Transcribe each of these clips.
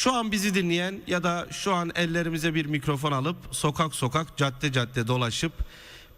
Şu an bizi dinleyen ya da şu an ellerimize bir mikrofon alıp sokak sokak cadde cadde dolaşıp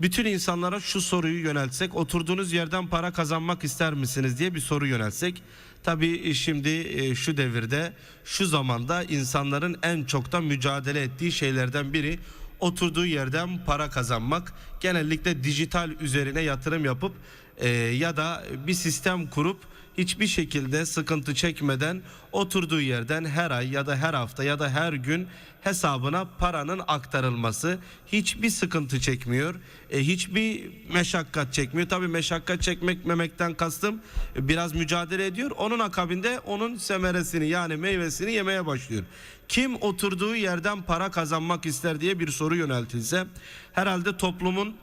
bütün insanlara şu soruyu yöneltsek oturduğunuz yerden para kazanmak ister misiniz diye bir soru yöneltsek tabii şimdi e, şu devirde şu zamanda insanların en çok da mücadele ettiği şeylerden biri oturduğu yerden para kazanmak. Genellikle dijital üzerine yatırım yapıp e, ya da bir sistem kurup hiçbir şekilde sıkıntı çekmeden oturduğu yerden her ay ya da her hafta ya da her gün hesabına paranın aktarılması hiçbir sıkıntı çekmiyor. E, hiçbir meşakkat çekmiyor. Tabii meşakkat çekmek memekten kastım e, biraz mücadele ediyor. Onun akabinde onun semeresini yani meyvesini yemeye başlıyor. Kim oturduğu yerden para kazanmak ister diye bir soru yöneltilse herhalde toplumun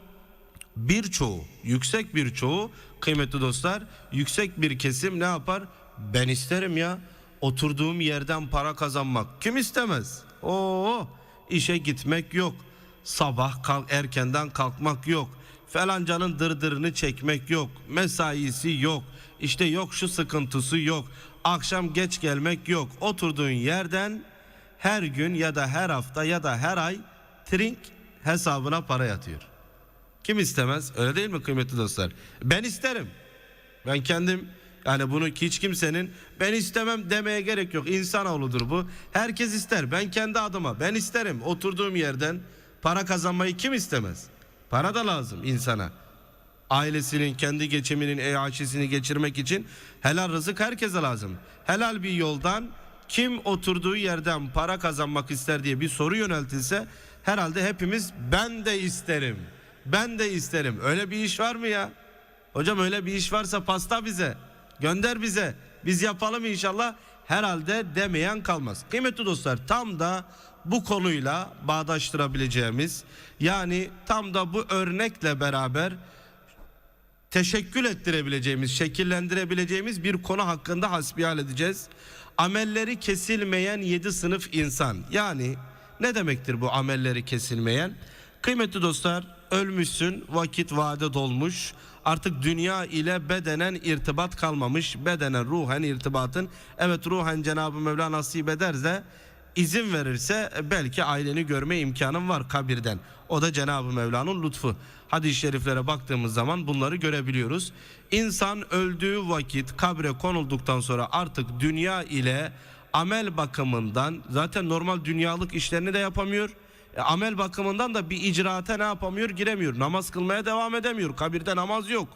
birçoğu, yüksek bir çoğu kıymetli dostlar, yüksek bir kesim ne yapar? Ben isterim ya. Oturduğum yerden para kazanmak. Kim istemez? Oo, işe gitmek yok. Sabah kalk erkenden kalkmak yok. Falancanın dırdırını çekmek yok. Mesaisi yok. İşte yok şu sıkıntısı yok. Akşam geç gelmek yok. Oturduğun yerden her gün ya da her hafta ya da her ay trink hesabına para yatıyor. Kim istemez? Öyle değil mi kıymetli dostlar? Ben isterim. Ben kendim yani bunu hiç kimsenin ben istemem demeye gerek yok. İnsanoğludur bu. Herkes ister. Ben kendi adıma ben isterim. Oturduğum yerden para kazanmayı kim istemez? Para da lazım insana. Ailesinin kendi geçiminin eyaşesini geçirmek için helal rızık herkese lazım. Helal bir yoldan kim oturduğu yerden para kazanmak ister diye bir soru yöneltilse herhalde hepimiz ben de isterim. Ben de isterim. Öyle bir iş var mı ya? Hocam öyle bir iş varsa pasta bize. Gönder bize. Biz yapalım inşallah. Herhalde demeyen kalmaz. Kıymetli dostlar tam da bu konuyla bağdaştırabileceğimiz yani tam da bu örnekle beraber teşekkül ettirebileceğimiz, şekillendirebileceğimiz bir konu hakkında hasbihal edeceğiz. Amelleri kesilmeyen yedi sınıf insan. Yani ne demektir bu amelleri kesilmeyen? Kıymetli dostlar, ölmüşsün, vakit vade dolmuş. Artık dünya ile bedenen irtibat kalmamış. Bedenen, ruhen irtibatın. Evet ruhen Cenab-ı Mevla nasip ederse izin verirse belki aileni görme imkanın var kabirden. O da Cenab-ı Mevla'nın lütfu. Hadis-i şeriflere baktığımız zaman bunları görebiliyoruz. İnsan öldüğü vakit kabre konulduktan sonra artık dünya ile amel bakımından zaten normal dünyalık işlerini de yapamıyor. E, amel bakımından da bir icraata ne yapamıyor? Giremiyor. Namaz kılmaya devam edemiyor. Kabirde namaz yok.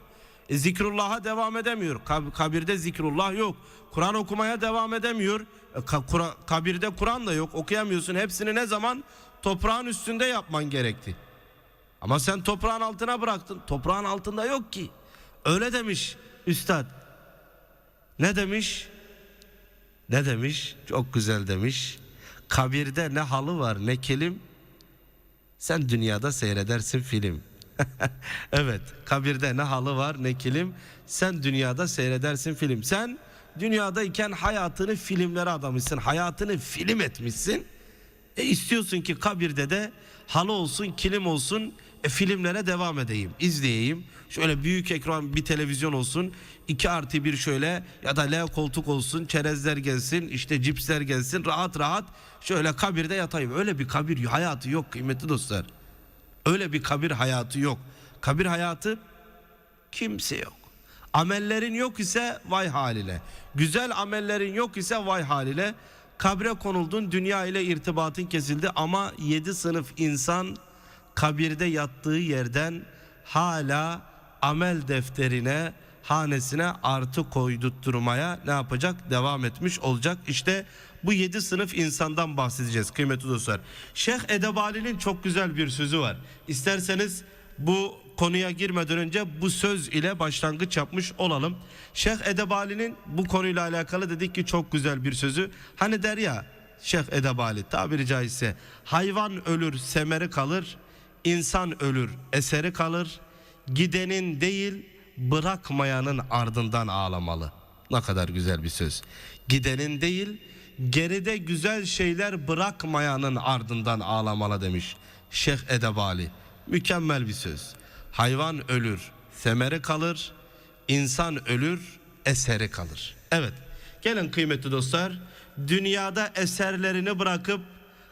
E, zikrullah'a devam edemiyor. Kab- kabirde zikrullah yok. Kur'an okumaya devam edemiyor. E, ka- Kura- kabirde Kur'an da yok. Okuyamıyorsun. Hepsini ne zaman? Toprağın üstünde yapman gerekti. Ama sen toprağın altına bıraktın. Toprağın altında yok ki. Öyle demiş üstad. Ne demiş? Ne demiş? Çok güzel demiş. Kabirde ne halı var ne kilim. Sen dünyada seyredersin film. evet, kabirde ne halı var ne kilim. Sen dünyada seyredersin film. Sen dünyadayken hayatını filmlere adamışsın. Hayatını film etmişsin. E istiyorsun ki kabirde de halı olsun, kilim olsun, e, filmlere devam edeyim, izleyeyim. Şöyle büyük ekran bir televizyon olsun, iki artı bir şöyle ya da L koltuk olsun, çerezler gelsin, işte cipsler gelsin, rahat rahat şöyle kabirde yatayım. Öyle bir kabir hayatı yok kıymetli dostlar. Öyle bir kabir hayatı yok. Kabir hayatı kimse yok. Amellerin yok ise vay haline. Güzel amellerin yok ise vay haline. Kabre konuldun dünya ile irtibatın kesildi ama yedi sınıf insan kabirde yattığı yerden hala amel defterine hanesine artı koydurtturmaya ne yapacak? Devam etmiş olacak. İşte bu yedi sınıf insandan bahsedeceğiz kıymetli dostlar. Şeyh Edebali'nin çok güzel bir sözü var. İsterseniz bu konuya girmeden önce bu söz ile başlangıç yapmış olalım. Şeyh Edebali'nin bu konuyla alakalı dedik ki çok güzel bir sözü. Hani der ya Şeyh Edebali tabiri caizse hayvan ölür semeri kalır, insan ölür eseri kalır. Gidenin değil bırakmayanın ardından ağlamalı. Ne kadar güzel bir söz. Gidenin değil geride güzel şeyler bırakmayanın ardından ağlamalı demiş Şeyh Edebali. Mükemmel bir söz. Hayvan ölür, semeri kalır, insan ölür, eseri kalır. Evet, gelin kıymetli dostlar, dünyada eserlerini bırakıp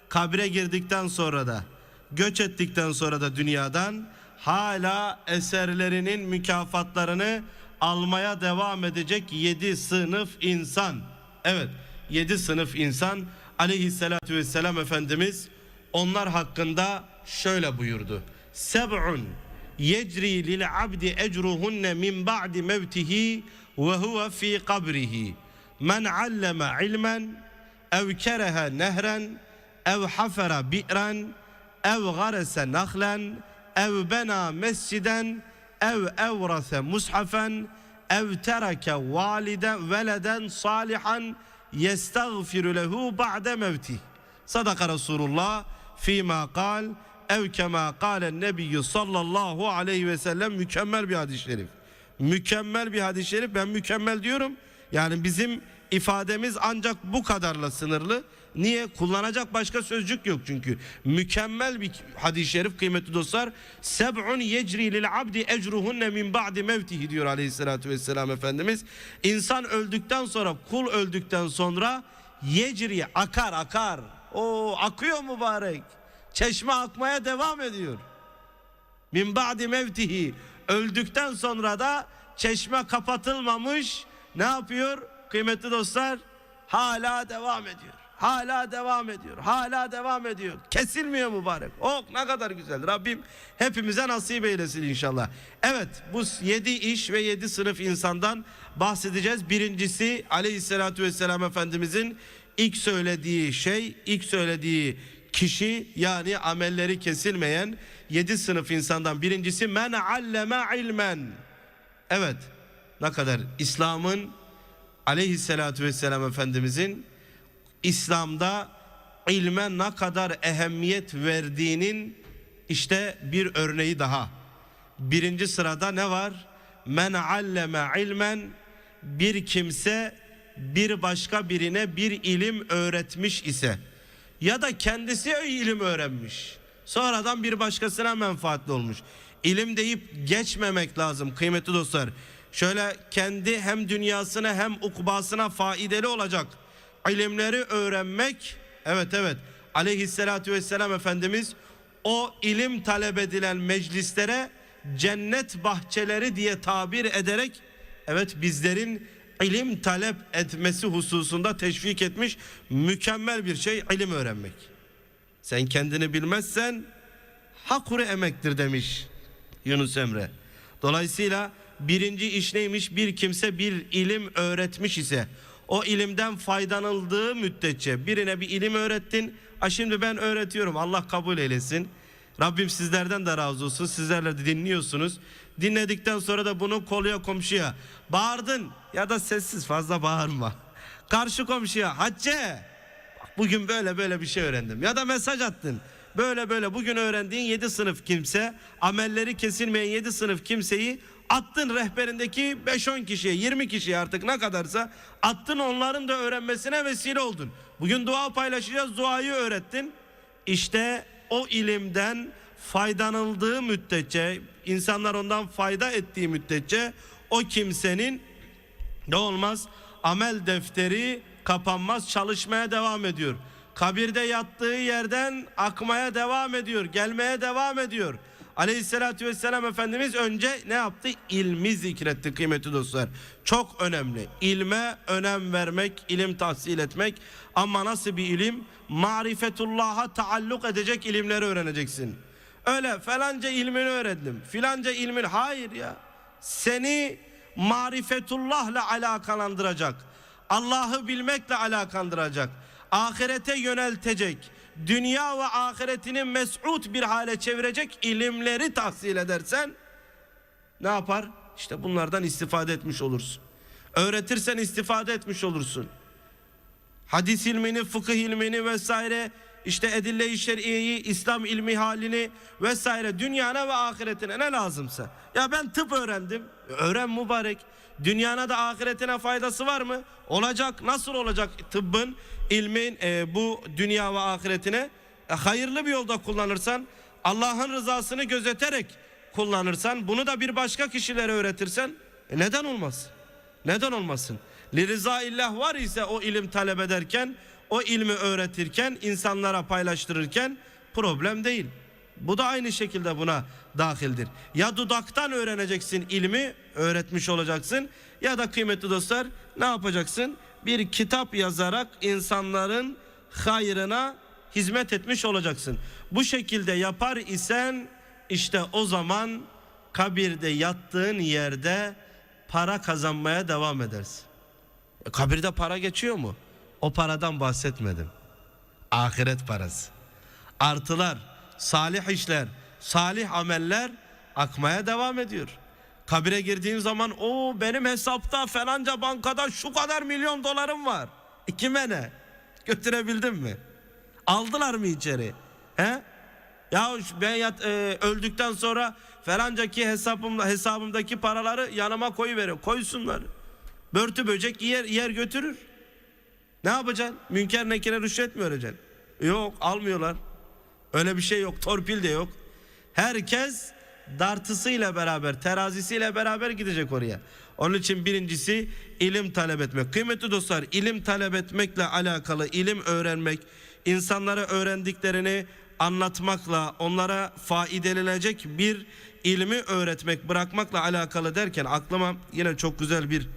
kabre girdikten sonra da göç ettikten sonra da dünyadan hala eserlerinin mükafatlarını almaya devam edecek yedi sınıf insan. Evet yedi sınıf insan aleyhissalatü vesselam Efendimiz onlar hakkında şöyle buyurdu. Seb'un yecri lil abdi ecruhunne min ba'di mevtihi ve huve fi kabrihi. Men alleme ilmen ev kerehe nehren ev hafera bi'ren ev garese nahlen ev bena mesciden ev evrase mushafen ev tereke validen veleden salihan yestagfiru lehu ba'de mevtih. Sadaka Resulullah fîmâ kal ev kemâ kâlen nebiyyü sallallahu aleyhi ve sellem mükemmel bir hadis-i şerif. Mükemmel bir hadis-i şerif ben mükemmel diyorum. Yani bizim ifademiz ancak bu kadarla sınırlı. Niye? Kullanacak başka sözcük yok çünkü. Mükemmel bir hadis-i şerif kıymetli dostlar. Seb'un yecri lil abdi ecruhunne min ba'di mevtihi diyor aleyhissalatü vesselam Efendimiz. İnsan öldükten sonra, kul öldükten sonra yecri akar akar. O akıyor mübarek. Çeşme akmaya devam ediyor. Min ba'di mevtihi öldükten sonra da çeşme kapatılmamış ne yapıyor kıymetli dostlar hala devam ediyor hala devam ediyor hala devam ediyor. Kesilmiyor mübarek. Oh ne kadar güzel. Rabbim hepimize nasip eylesin inşallah. Evet bu yedi iş ve yedi sınıf insandan bahsedeceğiz. Birincisi aleyhissalatü vesselam efendimizin ilk söylediği şey ilk söylediği kişi yani amelleri kesilmeyen yedi sınıf insandan birincisi men alleme ilmen. Evet ne kadar İslam'ın aleyhissalatü vesselam Efendimizin İslam'da ilme ne kadar ehemmiyet verdiğinin işte bir örneği daha. Birinci sırada ne var? Men alleme ilmen bir kimse bir başka birine bir ilim öğretmiş ise ya da kendisi ilim öğrenmiş. Sonradan bir başkasına menfaatli olmuş. İlim deyip geçmemek lazım kıymetli dostlar. Şöyle kendi hem dünyasına hem ukbasına faydalı olacak ilimleri öğrenmek. Evet evet aleyhissalatü vesselam Efendimiz o ilim talep edilen meclislere cennet bahçeleri diye tabir ederek evet bizlerin ilim talep etmesi hususunda teşvik etmiş mükemmel bir şey ilim öğrenmek. Sen kendini bilmezsen hakuru emektir demiş Yunus Emre. Dolayısıyla birinci iş neymiş? Bir kimse bir ilim öğretmiş ise o ilimden faydalanıldığı müddetçe birine bir ilim öğrettin. A şimdi ben öğretiyorum. Allah kabul eylesin. Rabbim sizlerden de razı olsun. Sizlerle de dinliyorsunuz. Dinledikten sonra da bunu koluya komşuya bağırdın ya da sessiz fazla bağırma. Karşı komşuya hacce bugün böyle böyle bir şey öğrendim ya da mesaj attın. Böyle böyle bugün öğrendiğin 7 sınıf kimse amelleri kesilmeyen 7 sınıf kimseyi attın rehberindeki 5-10 kişiye 20 kişiye artık ne kadarsa attın onların da öğrenmesine vesile oldun. Bugün dua paylaşacağız duayı öğrettin. İşte o ilimden faydalanıldığı müddetçe insanlar ondan fayda ettiği müddetçe o kimsenin ne olmaz amel defteri kapanmaz çalışmaya devam ediyor. Kabirde yattığı yerden akmaya devam ediyor gelmeye devam ediyor. Aleyhissalatü vesselam Efendimiz önce ne yaptı? İlmi zikretti kıymetli dostlar. Çok önemli. İlme önem vermek, ilim tahsil etmek. Ama nasıl bir ilim? Marifetullah'a taalluk edecek ilimleri öğreneceksin. Öyle falanca ilmini öğrendim. Filanca ilmin hayır ya. Seni marifetullahla alakalandıracak. Allah'ı bilmekle alakandıracak. Ahirete yöneltecek. Dünya ve ahiretini mes'ud bir hale çevirecek ilimleri tahsil edersen ne yapar? İşte bunlardan istifade etmiş olursun. Öğretirsen istifade etmiş olursun. Hadis ilmini, fıkıh ilmini vesaire işte edille-i şer'iyeyi, İslam ilmi halini vesaire dünyana ve ahiretine ne lazımsa. Ya ben tıp öğrendim. Öğren mübarek. Dünyana da ahiretine faydası var mı? Olacak. Nasıl olacak tıbbın, ilmin e, bu dünya ve ahiretine? E, hayırlı bir yolda kullanırsan, Allah'ın rızasını gözeterek kullanırsan, bunu da bir başka kişilere öğretirsen e, neden olmaz? Neden olmasın? Liriza illah var ise o ilim talep ederken, o ilmi öğretirken, insanlara paylaştırırken problem değil. Bu da aynı şekilde buna dahildir. Ya dudaktan öğreneceksin ilmi, öğretmiş olacaksın ya da kıymetli dostlar ne yapacaksın? Bir kitap yazarak insanların hayrına hizmet etmiş olacaksın. Bu şekilde yapar isen işte o zaman kabirde yattığın yerde para kazanmaya devam edersin. E, kabirde para geçiyor mu? O paradan bahsetmedim. Ahiret parası. Artılar, salih işler, salih ameller akmaya devam ediyor. Kabire girdiğin zaman o benim hesapta falanca bankada şu kadar milyon dolarım var. E, kime ne? Götürebildin mi? Aldılar mı içeri? He? Ya ben yat, e, öldükten sonra falancaki hesabımda hesabımdaki paraları yanıma koyuveriyor. Koysunlar. Börtü böcek yer yer götürür. Ne yapacaksın? Münker nekire rüşvet mi öğreceksin? Yok almıyorlar. Öyle bir şey yok. Torpil de yok. Herkes dartısıyla beraber, terazisiyle beraber gidecek oraya. Onun için birincisi ilim talep etmek. Kıymetli dostlar, ilim talep etmekle alakalı, ilim öğrenmek, insanlara öğrendiklerini anlatmakla, onlara faydalanacak bir ilmi öğretmek, bırakmakla alakalı derken aklıma yine çok güzel bir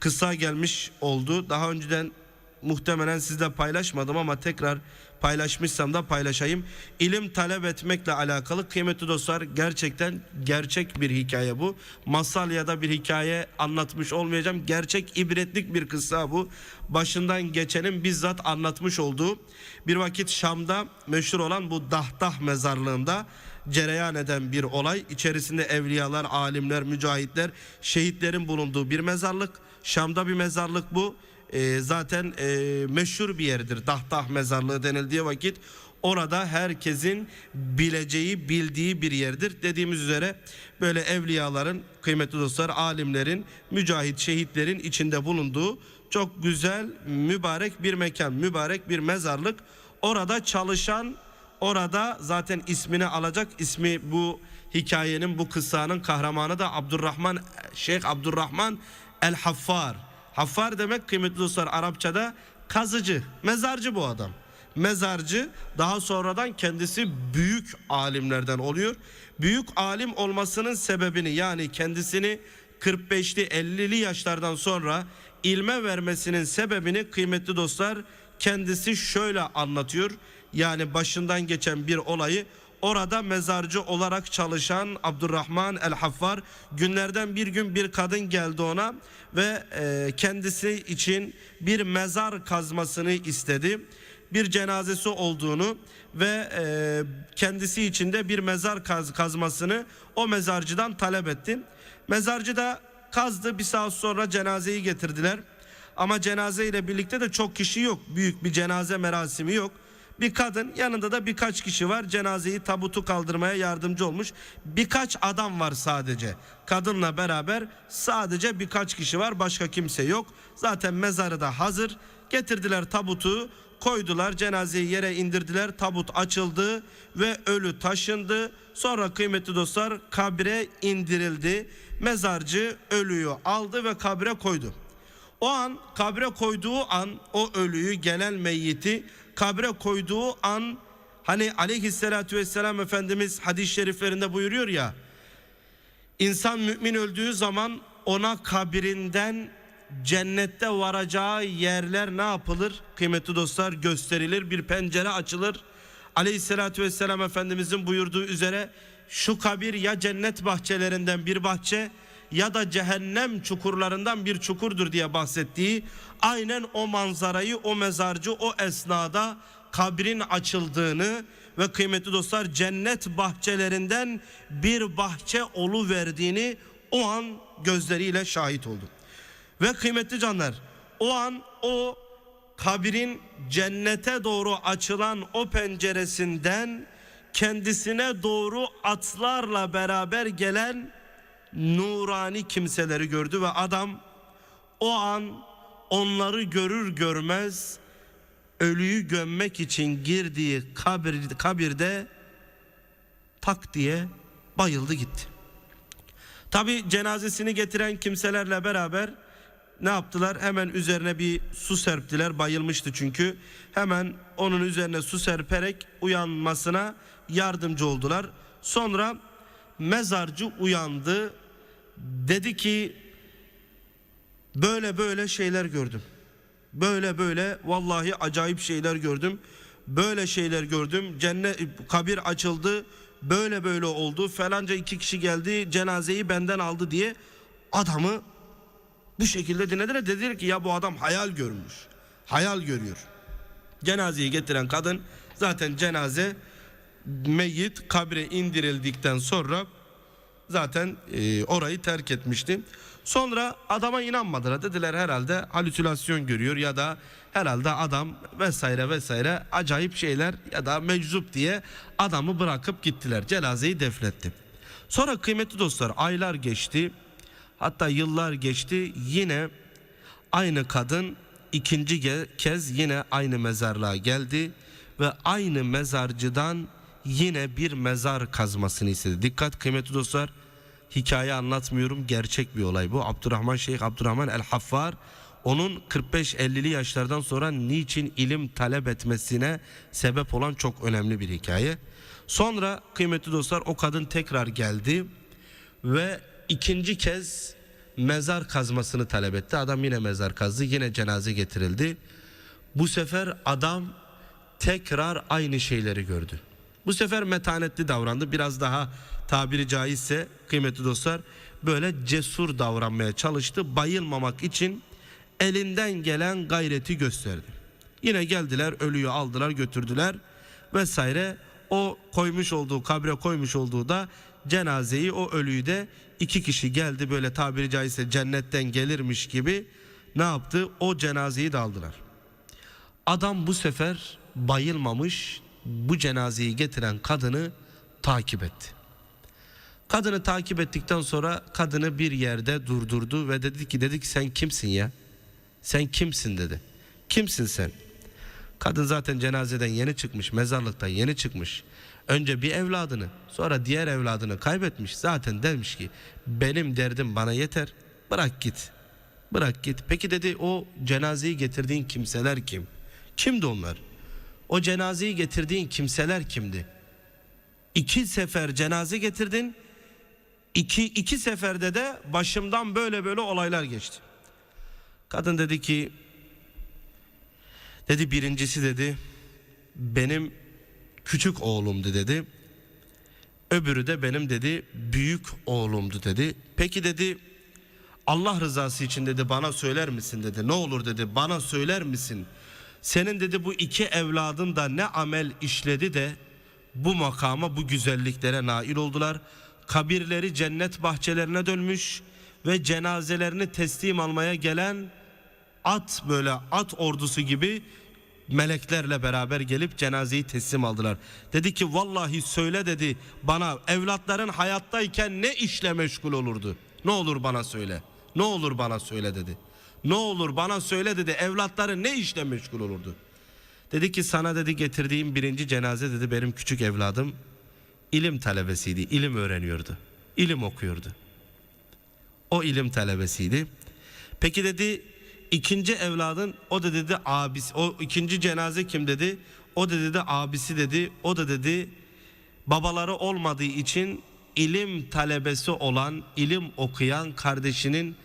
kısa gelmiş oldu. Daha önceden muhtemelen sizle paylaşmadım ama tekrar paylaşmışsam da paylaşayım. İlim talep etmekle alakalı kıymetli dostlar gerçekten gerçek bir hikaye bu. Masal ya da bir hikaye anlatmış olmayacağım. Gerçek ibretlik bir kıssa bu. Başından geçenin bizzat anlatmış olduğu bir vakit Şam'da meşhur olan bu Dahdah mezarlığında cereyan eden bir olay. İçerisinde evliyalar, alimler, mücahitler, şehitlerin bulunduğu bir mezarlık. Şam'da bir mezarlık bu. Ee, zaten e, meşhur bir yerdir. Dahtah mezarlığı denildiği vakit orada herkesin bileceği, bildiği bir yerdir. Dediğimiz üzere böyle evliyaların, kıymetli dostlar, alimlerin, mücahit, şehitlerin içinde bulunduğu çok güzel, mübarek bir mekan, mübarek bir mezarlık. Orada çalışan Orada zaten ismini alacak ismi bu hikayenin bu kıssanın kahramanı da Abdurrahman Şeyh Abdurrahman El Haffar. Haffar demek kıymetli dostlar Arapçada kazıcı, mezarcı bu adam. Mezarcı daha sonradan kendisi büyük alimlerden oluyor. Büyük alim olmasının sebebini yani kendisini 45'li 50'li yaşlardan sonra ilme vermesinin sebebini kıymetli dostlar kendisi şöyle anlatıyor. Yani başından geçen bir olayı orada mezarcı olarak çalışan Abdurrahman el Haffar günlerden bir gün bir kadın geldi ona ve e, kendisi için bir mezar kazmasını istedi. Bir cenazesi olduğunu ve e, kendisi için de bir mezar kaz, kazmasını o mezarcıdan talep etti. Mezarcı da kazdı bir saat sonra cenazeyi getirdiler. Ama cenaze ile birlikte de çok kişi yok. Büyük bir cenaze merasimi yok. Bir kadın yanında da birkaç kişi var. Cenazeyi tabutu kaldırmaya yardımcı olmuş. Birkaç adam var sadece. Kadınla beraber sadece birkaç kişi var. Başka kimse yok. Zaten mezarı da hazır. Getirdiler tabutu koydular cenazeyi yere indirdiler tabut açıldı ve ölü taşındı sonra kıymetli dostlar kabre indirildi mezarcı ölüyü aldı ve kabre koydu o an kabre koyduğu an o ölüyü gelen meyyiti kabre koyduğu an hani aleyhissalatü vesselam Efendimiz hadis-i şeriflerinde buyuruyor ya İnsan mümin öldüğü zaman ona kabrinden cennette varacağı yerler ne yapılır? Kıymetli dostlar gösterilir bir pencere açılır. Aleyhissalatü vesselam Efendimizin buyurduğu üzere şu kabir ya cennet bahçelerinden bir bahçe ya da cehennem çukurlarından bir çukurdur diye bahsettiği aynen o manzarayı o mezarcı o esnada kabrin açıldığını ve kıymetli dostlar cennet bahçelerinden bir bahçe olu verdiğini o an gözleriyle şahit oldu. Ve kıymetli canlar o an o kabrin cennete doğru açılan o penceresinden kendisine doğru atlarla beraber gelen nurani kimseleri gördü ve adam o an onları görür görmez ölüyü gömmek için girdiği kabir, kabirde tak diye bayıldı gitti. Tabi cenazesini getiren kimselerle beraber ne yaptılar? Hemen üzerine bir su serptiler. Bayılmıştı çünkü. Hemen onun üzerine su serperek uyanmasına yardımcı oldular. Sonra mezarcı uyandı. Dedi ki böyle böyle şeyler gördüm. Böyle böyle vallahi acayip şeyler gördüm. Böyle şeyler gördüm. Cennet kabir açıldı. Böyle böyle oldu. Falanca iki kişi geldi. Cenazeyi benden aldı diye adamı bu şekilde dinlediler. Dediler ki ya bu adam hayal görmüş. Hayal görüyor. Cenazeyi getiren kadın zaten cenaze meyyit kabre indirildikten sonra zaten e, orayı terk etmişti. Sonra adama inanmadılar. Dediler herhalde halüsinasyon görüyor ya da herhalde adam vesaire vesaire acayip şeyler ya da meczup diye adamı bırakıp gittiler. Cenazeyi defnetti. Sonra kıymetli dostlar aylar geçti. Hatta yıllar geçti. Yine aynı kadın ikinci kez yine aynı mezarlığa geldi ve aynı mezarcıdan yine bir mezar kazmasını istedi. Dikkat kıymetli dostlar. Hikaye anlatmıyorum. Gerçek bir olay bu. Abdurrahman Şeyh Abdurrahman El Haffar onun 45-50'li yaşlardan sonra niçin ilim talep etmesine sebep olan çok önemli bir hikaye. Sonra kıymetli dostlar o kadın tekrar geldi ve ikinci kez mezar kazmasını talep etti. Adam yine mezar kazdı. Yine cenaze getirildi. Bu sefer adam tekrar aynı şeyleri gördü. Bu sefer metanetli davrandı. Biraz daha tabiri caizse kıymetli dostlar böyle cesur davranmaya çalıştı. Bayılmamak için elinden gelen gayreti gösterdi. Yine geldiler ölüyü aldılar götürdüler vesaire. O koymuş olduğu kabre koymuş olduğu da cenazeyi o ölüyü de iki kişi geldi böyle tabiri caizse cennetten gelirmiş gibi ne yaptı? O cenazeyi de aldılar. Adam bu sefer bayılmamış bu cenazeyi getiren kadını takip etti. Kadını takip ettikten sonra kadını bir yerde durdurdu ve dedi ki dedi ki sen kimsin ya? Sen kimsin dedi. Kimsin sen? Kadın zaten cenazeden yeni çıkmış, mezarlıktan yeni çıkmış. Önce bir evladını, sonra diğer evladını kaybetmiş. Zaten demiş ki benim derdim bana yeter. Bırak git. Bırak git. Peki dedi o cenazeyi getirdiğin kimseler kim? Kimdi onlar? O cenazeyi getirdiğin kimseler kimdi? İki sefer cenaze getirdin. İki, iki seferde de başımdan böyle böyle olaylar geçti. Kadın dedi ki dedi birincisi dedi benim küçük oğlumdu dedi. Öbürü de benim dedi büyük oğlumdu dedi. Peki dedi Allah rızası için dedi bana söyler misin dedi. Ne olur dedi bana söyler misin? Senin dedi bu iki evladın da ne amel işledi de bu makama bu güzelliklere nail oldular. Kabirleri cennet bahçelerine dönmüş ve cenazelerini teslim almaya gelen at böyle at ordusu gibi meleklerle beraber gelip cenazeyi teslim aldılar. Dedi ki vallahi söyle dedi bana evlatların hayattayken ne işle meşgul olurdu? Ne olur bana söyle. Ne olur bana söyle dedi. Ne olur bana söyle dedi evlatları ne işle meşgul olurdu? Dedi ki sana dedi getirdiğim birinci cenaze dedi benim küçük evladım ilim talebesiydi. ilim öğreniyordu. ilim okuyordu. O ilim talebesiydi. Peki dedi ikinci evladın o da dedi abisi o ikinci cenaze kim dedi? O da dedi abisi dedi. O da dedi babaları olmadığı için ilim talebesi olan, ilim okuyan kardeşinin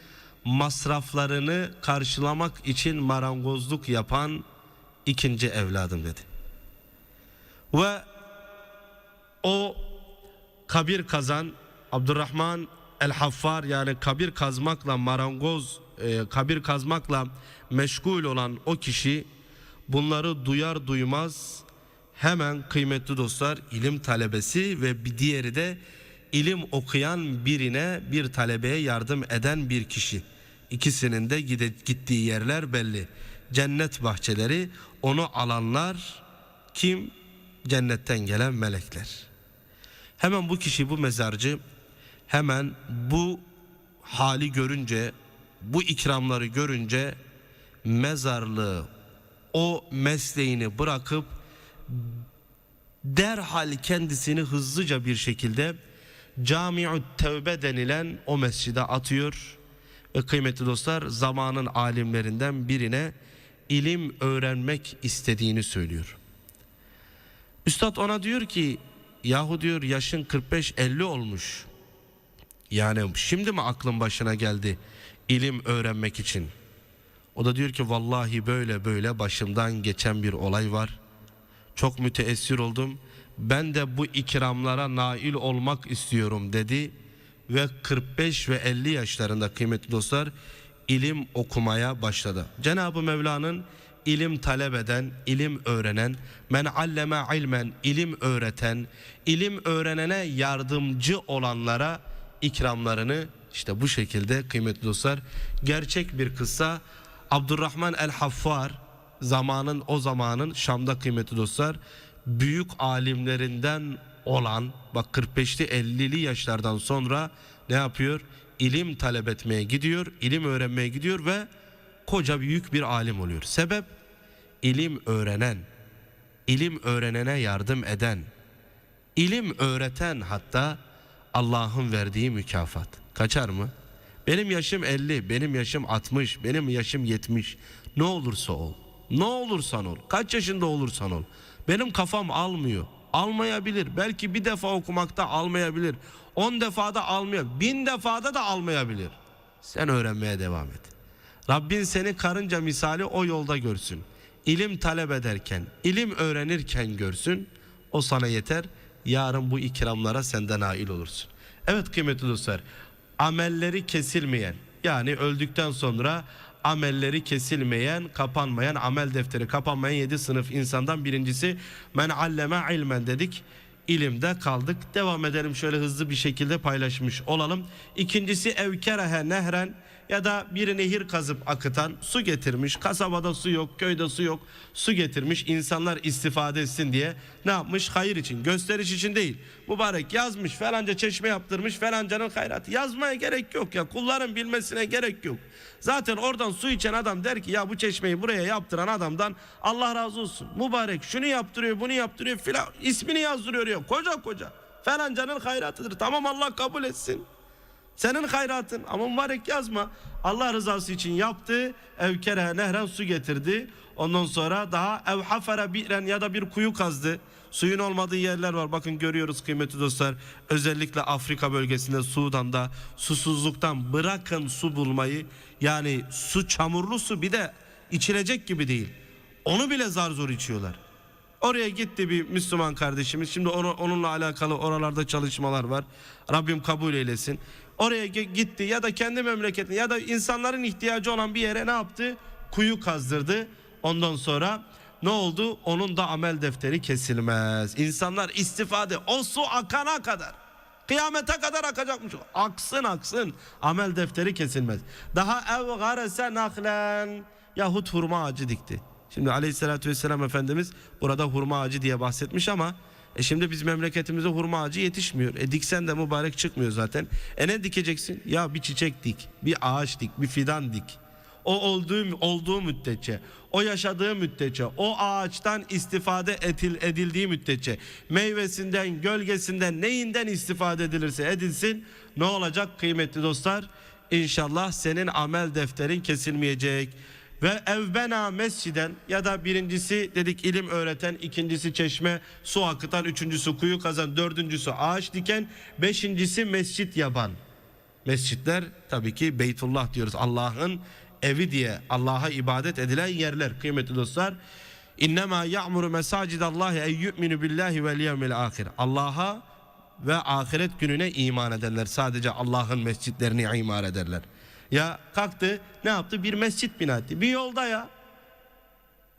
masraflarını karşılamak için marangozluk yapan ikinci evladım dedi. Ve o kabir kazan Abdurrahman El Haffar yani kabir kazmakla marangoz e, kabir kazmakla meşgul olan o kişi bunları duyar duymaz hemen kıymetli dostlar ilim talebesi ve bir diğeri de ilim okuyan birine bir talebeye yardım eden bir kişi. İkisinin de gide, gittiği yerler belli. Cennet bahçeleri onu alanlar kim? Cennetten gelen melekler. Hemen bu kişi bu mezarcı hemen bu hali görünce bu ikramları görünce mezarlığı o mesleğini bırakıp derhal kendisini hızlıca bir şekilde Camiu Tevbe denilen o mescide atıyor ve kıymetli dostlar zamanın alimlerinden birine ilim öğrenmek istediğini söylüyor. Üstad ona diyor ki yahu diyor yaşın 45-50 olmuş. Yani şimdi mi aklın başına geldi ilim öğrenmek için? O da diyor ki vallahi böyle böyle başımdan geçen bir olay var. Çok müteessir oldum. Ben de bu ikramlara nail olmak istiyorum dedi ve 45 ve 50 yaşlarında kıymetli dostlar ilim okumaya başladı. Cenab-ı Mevla'nın ilim talep eden, ilim öğrenen, men alleme ilmen, ilim öğreten, ilim öğrenene yardımcı olanlara ikramlarını işte bu şekilde kıymetli dostlar gerçek bir kıssa Abdurrahman el-Haffar zamanın o zamanın Şam'da kıymetli dostlar büyük alimlerinden olan bak 45'li 50'li yaşlardan sonra ne yapıyor? İlim talep etmeye gidiyor, ilim öğrenmeye gidiyor ve koca büyük bir alim oluyor. Sebep ilim öğrenen, ilim öğrenene yardım eden, ilim öğreten hatta Allah'ın verdiği mükafat. Kaçar mı? Benim yaşım 50, benim yaşım 60, benim yaşım 70. Ne olursa ol. Ne olursan ol. Kaç yaşında olursan ol. Benim kafam almıyor. Almayabilir. Belki bir defa okumakta almayabilir. On defada almıyor. Bin defada da almayabilir. Sen öğrenmeye devam et. Rabbin seni karınca misali o yolda görsün. İlim talep ederken, ilim öğrenirken görsün. O sana yeter. Yarın bu ikramlara senden nail olursun. Evet kıymetli dostlar. Amelleri kesilmeyen yani öldükten sonra amelleri kesilmeyen, kapanmayan, amel defteri kapanmayan yedi sınıf insandan birincisi men alleme ilmen dedik. İlimde kaldık. Devam edelim şöyle hızlı bir şekilde paylaşmış olalım. İkincisi evkerehe nehren ya da bir nehir kazıp akıtan su getirmiş. Kasabada su yok, köyde su yok. Su getirmiş insanlar istifade etsin diye ne yapmış? Hayır için, gösteriş için değil. Mübarek yazmış falanca çeşme yaptırmış falancanın hayratı. Yazmaya gerek yok ya kulların bilmesine gerek yok. Zaten oradan su içen adam der ki ya bu çeşmeyi buraya yaptıran adamdan Allah razı olsun. Mübarek şunu yaptırıyor bunu yaptırıyor filan ismini yazdırıyor ya koca koca. Falancanın hayratıdır. Tamam Allah kabul etsin. Senin hayratın ama mübarek yazma. Allah rızası için yaptı. Evkere nehren su getirdi. Ondan sonra daha ev hafere bi'ren ya da bir kuyu kazdı. Suyun olmadığı yerler var. Bakın görüyoruz kıymetli dostlar. Özellikle Afrika bölgesinde Sudan'da susuzluktan bırakın su bulmayı. Yani su çamurlu su bir de içilecek gibi değil. Onu bile zar zor içiyorlar. Oraya gitti bir Müslüman kardeşimiz. Şimdi onu- onunla alakalı oralarda çalışmalar var. Rabbim kabul eylesin. Oraya gitti ya da kendi memleketine ya da insanların ihtiyacı olan bir yere ne yaptı? Kuyu kazdırdı. Ondan sonra ne oldu? Onun da amel defteri kesilmez. İnsanlar istifade o su akana kadar. Kıyamete kadar akacakmış. Aksın aksın. Amel defteri kesilmez. Daha ev garese naklen. Yahut hurma ağacı dikti. Şimdi aleyhissalatü vesselam Efendimiz burada hurma ağacı diye bahsetmiş ama e şimdi biz memleketimizde hurma ağacı yetişmiyor. E diksen de mübarek çıkmıyor zaten. E ne dikeceksin? Ya bir çiçek dik, bir ağaç dik, bir fidan dik. O olduğu, olduğu müddetçe, o yaşadığı müddetçe, o ağaçtan istifade etil, edildiği müddetçe, meyvesinden, gölgesinden, neyinden istifade edilirse edilsin, ne olacak kıymetli dostlar? İnşallah senin amel defterin kesilmeyecek. Ve evbena mesciden ya da birincisi dedik ilim öğreten, ikincisi çeşme su akıtan, üçüncüsü kuyu kazan, dördüncüsü ağaç diken, beşincisi mescit yapan. Mescitler tabii ki Beytullah diyoruz. Allah'ın evi diye Allah'a ibadet edilen yerler kıymetli dostlar. İnnemâ ya'muru mesacidallahi en yu'minu billahi vel yevmil ahir. Allah'a ve ahiret gününe iman ederler. Sadece Allah'ın mescitlerini imar ederler. Ya kalktı ne yaptı? Bir mescit bina etti. Bir yolda ya.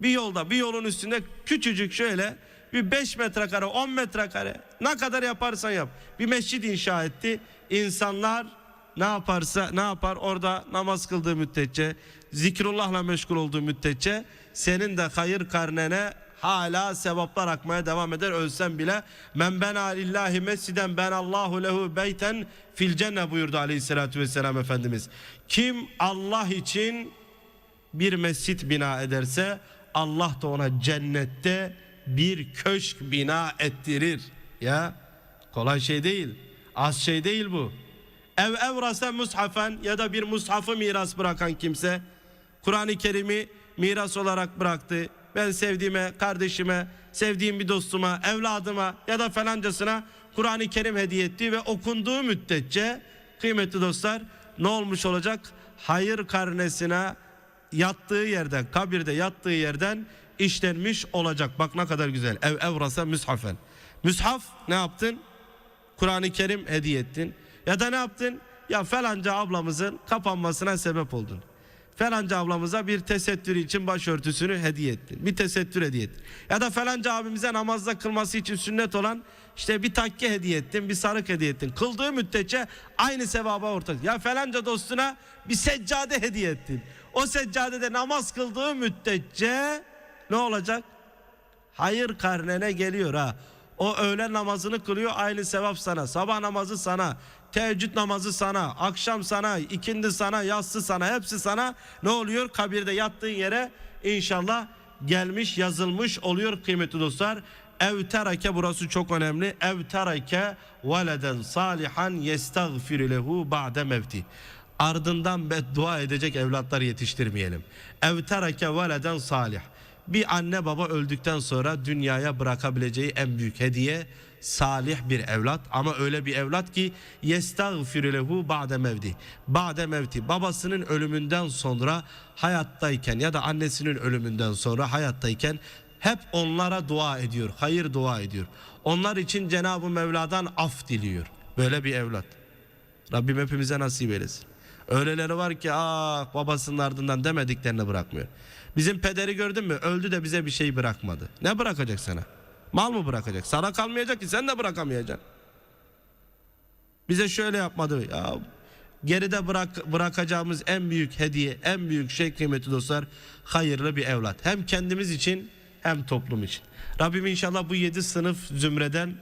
Bir yolda bir yolun üstünde küçücük şöyle bir 5 metrekare 10 metrekare ne kadar yaparsan yap. Bir mescit inşa etti. İnsanlar ne yaparsa ne yapar orada namaz kıldığı müddetçe zikrullahla meşgul olduğu müddetçe senin de hayır karnene hala sevaplar akmaya devam eder ölsen bile men bena lillahi mesciden ben Allahu lehu beyten fil cenne buyurdu aleyhissalatü vesselam Efendimiz. Kim Allah için bir mescit bina ederse Allah da ona cennette bir köşk bina ettirir. Ya kolay şey değil. Az şey değil bu. Ev evrase mushafen ya da bir mushafı miras bırakan kimse Kur'an-ı Kerim'i miras olarak bıraktı. Ben sevdiğime, kardeşime, sevdiğim bir dostuma, evladıma ya da falancasına Kur'an-ı Kerim hediye etti ve okunduğu müddetçe kıymetli dostlar ne olmuş olacak? Hayır karnesine yattığı yerden, kabirde yattığı yerden işlenmiş olacak. Bak ne kadar güzel. Ev evrasa müshafen. Müshaf ne yaptın? Kur'an-ı Kerim hediye ettin. Ya da ne yaptın? Ya falanca ablamızın kapanmasına sebep oldun. Falanca ablamıza bir tesettür için başörtüsünü hediye ettin. Bir tesettür hediye ettin. Ya da falanca abimize namazda kılması için sünnet olan işte bir takke hediye ettin, bir sarık hediye ettin. Kıldığı müddetçe aynı sevaba ortak. Ya falanca dostuna bir seccade hediye ettin. O seccadede namaz kıldığı müddetçe ne olacak? hayır karnene geliyor ha. O öğlen namazını kılıyor aynı sevap sana. Sabah namazı sana. Teheccüd namazı sana. Akşam sana. ikindi sana. Yatsı sana. Hepsi sana. Ne oluyor? Kabirde yattığın yere inşallah gelmiş yazılmış oluyor kıymetli dostlar. Ev terake burası çok önemli. Ev terake veleden salihan yestagfir lehu ba'de mevti. Ardından beddua edecek evlatlar yetiştirmeyelim. Ev terake veleden salih bir anne baba öldükten sonra dünyaya bırakabileceği en büyük hediye salih bir evlat ama öyle bir evlat ki yestagfiru lehu ba'de mevdi. Ba'de mevti babasının ölümünden sonra hayattayken ya da annesinin ölümünden sonra hayattayken hep onlara dua ediyor. Hayır dua ediyor. Onlar için Cenab-ı Mevla'dan af diliyor. Böyle bir evlat. Rabbim hepimize nasip eylesin. Öyleleri var ki ah babasının ardından demediklerini bırakmıyor. Bizim pederi gördün mü? Öldü de bize bir şey bırakmadı. Ne bırakacak sana? Mal mı bırakacak? Sana kalmayacak ki sen de bırakamayacaksın. Bize şöyle yapmadı. Ya geride bırak, bırakacağımız en büyük hediye, en büyük şey kıymeti dostlar hayırlı bir evlat. Hem kendimiz için hem toplum için. Rabbim inşallah bu yedi sınıf zümreden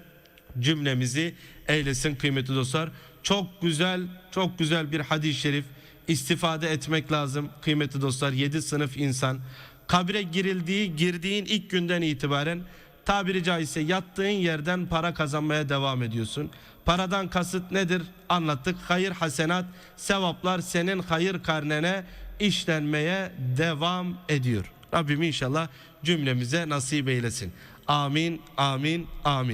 cümlemizi eylesin kıymetli dostlar. Çok güzel, çok güzel bir hadis-i şerif istifade etmek lazım kıymetli dostlar. Yedi sınıf insan kabre girildiği, girdiğin ilk günden itibaren tabiri caizse yattığın yerden para kazanmaya devam ediyorsun. Paradan kasıt nedir? Anlattık. Hayır hasenat, sevaplar senin hayır karnene işlenmeye devam ediyor. Rabbim inşallah cümlemize nasip eylesin. Amin, amin, amin.